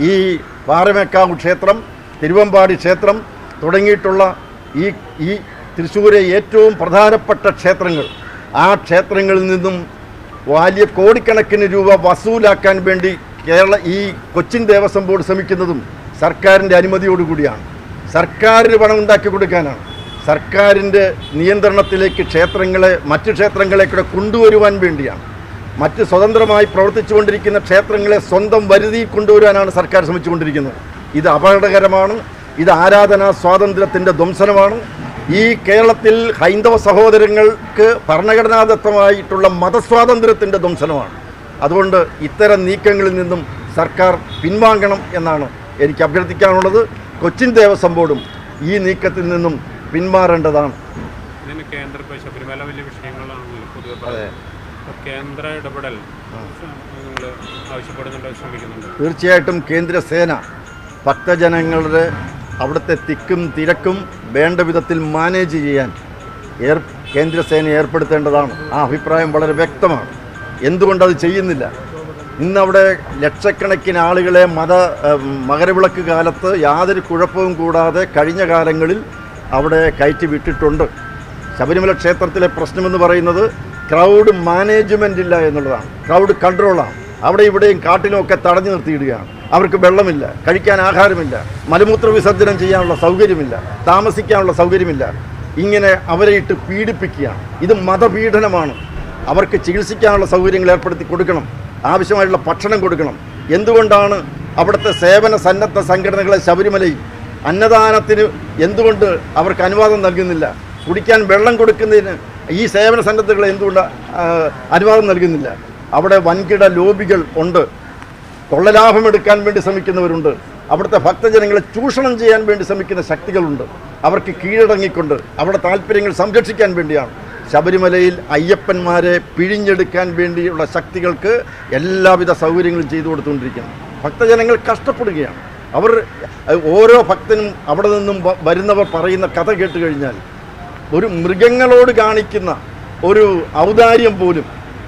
ഈ പാറമേക്കാവ് ക്ഷേത്രം തിരുവമ്പാടി ക്ഷേത്രം തുടങ്ങിയിട്ടുള്ള ഈ ഈ തൃശ്ശൂരെ ഏറ്റവും പ്രധാനപ്പെട്ട ക്ഷേത്രങ്ങൾ. ആ ക്ഷേത്രങ്ങളിൽ നിന്നും വലിയ കോടിക്കണക്കിന് രൂപ വസൂലാക്കാൻ വേണ്ടി കേരള ഈ കൊച്ചിൻ ദേവസ്വം ബോർഡ് ശ്രമിക്കുന്നതും സർക്കാരിന്റെ അനുമതിയോടുകൂടിയാണ് സർക്കാരിന് പണം ഉണ്ടാക്കി കൊടുക്കാനാണ്. സർക്കാരിന്റെ നിയന്ത്രണത്തിലേക്ക് ക്ഷേത്രങ്ങളെ മറ്റ് ക്ഷേത്രങ്ങളെ കൂടെ കൊണ്ടുവരുവാൻ വേണ്ടിയാണ്. മറ്റ് സ്വതന്ത്രമായി പ്രവർത്തിച്ചുകൊണ്ടിരിക്കുന്ന ക്ഷേത്രങ്ങളെ സ്വന്തം വരുതിയിൽ കൊണ്ടുവരാനാണ് സർക്കാർ ശ്രമിച്ചുകൊണ്ടിരിക്കുന്നത്. ഇത് അപകടകരമാണ്. ഇത് ആരാധനാ സ്വാതന്ത്ര്യത്തിന്റെ ധ്വംസനമാണ്. ഈ കേരളത്തിൽ ഹൈന്ദവ സഹോദരങ്ങൾക്ക് ഭരണഘടനാദത്തമായിട്ടുള്ള മതസ്വാതന്ത്ര്യത്തിന്റെ ധ്വംസനമാണ്. അതുകൊണ്ട് ഇത്തരം നീക്കങ്ങളിൽ നിന്നും സർക്കാർ പിൻവാങ്ങണം എന്നാണ് എനിക്ക് അഭ്യർത്ഥിക്കാനുള്ളത്. കൊച്ചിൻ ദേവസ്വം ബോർഡും ഈ നീക്കത്തിൽ നിന്നും പിന്മാറേണ്ടതാണ്. കേന്ദ്ര ശബരിമല വലിയ പൊതുവെ കേന്ദ്ര ഇടപെടൽ ആവശ്യപ്പെടുന്നുണ്ടോ ശ്രമിക്കുന്നുണ്ടോ. തീർച്ചയായിട്ടും കേന്ദ്ര സേന ഭക്തജനങ്ങളുടെ അവിടുത്തെ തിക്കും തിരക്കും വേണ്ട വിധത്തിൽ മാനേജ് ചെയ്യാൻ ഏർ കേന്ദ്ര സേന ഏർപ്പെടുത്തേണ്ടതാണ്. ആ അഭിപ്രായം വളരെ വ്യക്തമാണ്. എന്തുകൊണ്ടത് ചെയ്യുന്നില്ല? ഇന്നവിടെ ലക്ഷക്കണക്കിന് ആളുകളെ മത മകരവിളക്ക് കാലത്ത് യാതൊരു കുഴപ്പവും കൂടാതെ കഴിഞ്ഞ കാലങ്ങളിൽ അവിടെ കയറ്റി വിട്ടിട്ടുണ്ട്. ശബരിമല ക്ഷേത്രത്തിലെ പ്രശ്നമെന്ന് പറയുന്നത് ക്രൗഡ് മാനേജ്മെന്റ് ഇല്ല എന്നുള്ളതാണ്. ക്രൗഡ് കൺട്രോളാണ് അവിടെ ഇവിടെയും കാട്ടിലുമൊക്കെ തടഞ്ഞു നിർത്തിയിടുകയാണ്. അവർക്ക് വെള്ളമില്ല കഴിക്കാൻ ആഹാരമില്ല മലമൂത്ര വിസർജനം ചെയ്യാനുള്ള സൗകര്യമില്ല താമസിക്കാനുള്ള സൗകര്യമില്ല. ഇങ്ങനെ അവരെ ഇട്ട് പീഡിപ്പിക്കുകയാണ്. ഇത് മതപീഡനമാണ്. അവർക്ക് ചികിത്സിക്കാനുള്ള സൗകര്യങ്ങൾ ഏർപ്പെടുത്തി കൊടുക്കണം. ആവശ്യമായിട്ടുള്ള ഭക്ഷണം കൊടുക്കണം. എന്തുകൊണ്ടാണ് അവിടുത്തെ സേവന സന്നദ്ധ സംഘടനകളെ ശബരിമലയിൽ അന്നദാനത്തിന് എന്തുകൊണ്ട് അവർക്ക് അനുവാദം നൽകുന്നില്ല? കുടിക്കാൻ വെള്ളം കൊടുക്കുന്നതിന് ഈ സേവന സന്നദ്ധകൾ എന്തുകൊണ്ട് അനുവാദം നൽകുന്നില്ല? അവിടെ വൻകിട ലോബികൾ ഉണ്ട്. കൊള്ളലാഭമെടുക്കാൻ വേണ്ടി ശ്രമിക്കുന്നവരുണ്ട്. അവിടുത്തെ ഭക്തജനങ്ങളെ ചൂഷണം ചെയ്യാൻ വേണ്ടി ശ്രമിക്കുന്ന ശക്തികളുണ്ട്. അവർക്ക് കീഴടങ്ങിക്കൊണ്ട് അവിടെ താല്പര്യങ്ങൾ സംരക്ഷിക്കാൻ വേണ്ടിയാണ്. ശബരിമലയിൽ അയ്യപ്പന്മാരെ പിഴിഞ്ഞെടുക്കാൻ വേണ്ടിയുള്ള ശക്തികൾക്ക് എല്ലാവിധ സൗകര്യങ്ങളും ചെയ്തു കൊടുത്തുകൊണ്ടിരിക്കുന്നു. ഭക്തജനങ്ങൾ കഷ്ടപ്പെടുകയാണ്. അവർ ഓരോ ഭക്തനും അവിടെ നിന്നും വരുന്നവർ പറയുന്ന കഥ കേട്ട് കഴിഞ്ഞാൽ ഒരു മൃഗങ്ങളോട് കാണിക്കുന്ന ഒരു ഔദാര്യം പോലും.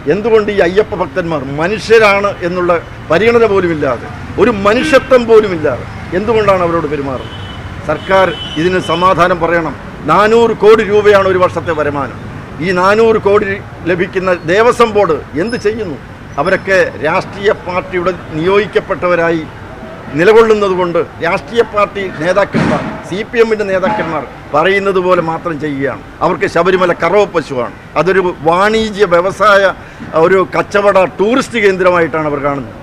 എന്തുകൊണ്ട് ഈ അയ്യപ്പ ഭക്തന്മാർ മനുഷ്യരാണ് എന്നുള്ള പരിഗണന പോലുമില്ലാതെ ഒരു മനുഷ്യത്വം പോലുമില്ലാതെ എന്തുകൊണ്ടാണ് അവരോട് പെരുമാറുന്നത്? സർക്കാർ ഇതിന് സമാധാനം പറയണം. നാനൂറ് കോടി രൂപയാണ് ഒരു വർഷത്തെ വരുമാനം. ഈ നാനൂറ് കോടി ലഭിക്കുന്ന ദേവസ്വം ബോർഡ് എന്ത് ചെയ്യുന്നു? അവരൊക്കെ രാഷ്ട്രീയ പാർട്ടിയുടെ നിയോഗിക്കപ്പെട്ടവരായി നിലകൊള്ളുന്നതുകൊണ്ട് രാഷ്ട്രീയ പാർട്ടി നേതാക്കന്മാർ സി പി എമ്മിന്റെ നേതാക്കന്മാർ പറയുന്നത് പോലെ മാത്രം ചെയ്യുകയാണ്. അവർക്ക് ശബരിമല കറവ പശുവാണ് അതൊരു വാണിജ്യ വ്യവസായ ഒരു കച്ചവട ടൂറിസ്റ്റ് കേന്ദ്രമായിട്ടാണ് അവർ കാണുന്നത്.